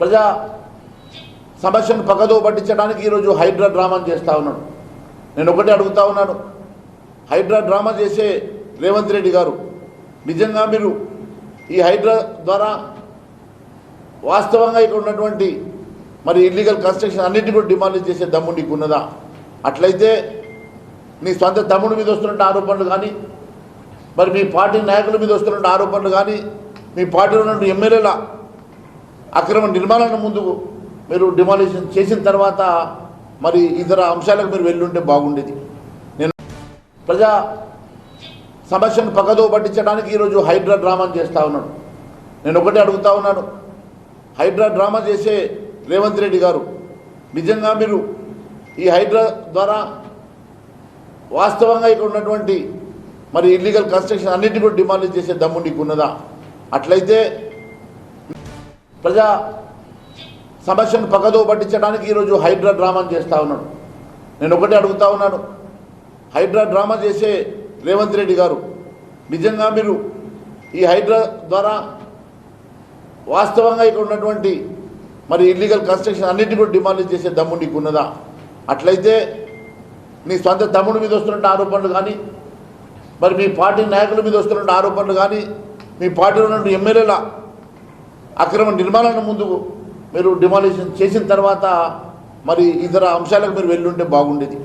ప్రజా సమస్యను పక్కదో పట్టించడానికి ఈరోజు హైడ్రా డ్రామా చేస్తూ ఉన్నాడు. నేను ఒకటే అడుగుతా ఉన్నాను. హైడ్రా డ్రామా చేసే రేవంత్ రెడ్డి గారు నిజంగా మీరు ఈ హైడ్రా ద్వారా వాస్తవంగా ఇక్కడ ఉన్నటువంటి మరి ఇల్లీగల్ కన్స్ట్రక్షన్ అన్నింటినీ కూడా డిమాండ్ చేసే దమ్ము నీకు ఉన్నదా? అట్లయితే నీ సొంత తమ్ముడి మీద వస్తున్న ఆరోపణలు కానీ మరి మీ పార్టీ నాయకుల మీద వస్తున్న ఆరోపణలు కానీ మీ పార్టీలో ఉన్న ఎమ్మెల్యేల అక్రమ నిర్మాణాల ముందు మీరు డిమాలిషన్ చేసిన తర్వాత మరి ఇతర అంశాలకు మీరు వెళ్ళుంటే బాగుండేది. నేను ప్రజా సమస్యను పక్కదో పట్టించడానికి ఈరోజు హైడ్రా డ్రామా చేస్తూ ఉన్నాడు. నేను ఒకటే అడుగుతా ఉన్నాను. హైడ్రా డ్రామా చేసే రేవంత్ రెడ్డి గారు నిజంగా మీరు ఈ హైడ్రా ద్వారా వాస్తవంగా ఇక్కడ ఉన్నటువంటి మరి ఇల్లీగల్ కన్స్ట్రక్షన్ అన్నింటినీ కూడా డిమాలిష్ చేసే దమ్ము ఉన్నదా అట్లయితే ప్రజా సమస్యను పక్కదో పట్టించడానికి ఈరోజు హైడ్రా డ్రామా చేస్తూ ఉన్నాడు. నేను ఒకటే అడుగుతా ఉన్నాను. హైడ్రా డ్రామా చేసే రేవంత్ రెడ్డి గారు నిజంగా మీరు ఈ హైడ్రా ద్వారా వాస్తవంగా ఇక్కడ ఉన్నటువంటి మరి ఇల్లీగల్ కన్స్ట్రక్షన్ అన్నింటినీ కూడా డిమాండ్ చేసే దమ్ము నీకు ఉన్నదా అట్లయితే నీ సొంత తమ్ముడి మీద వస్తున్న ఆరోపణలు కానీ మరి మీ పార్టీ నాయకుల మీద వస్తున్న ఆరోపణలు కానీ మీ పార్టీలో ఉన్న ఎమ్మెల్యేల అక్రమ నిర్మాణాల ముందు మీరు డిమాలిషన్ చేసిన తర్వాత మరి ఇతర అంశాలకు మీరు వెళ్ళుంటే బాగుండేది.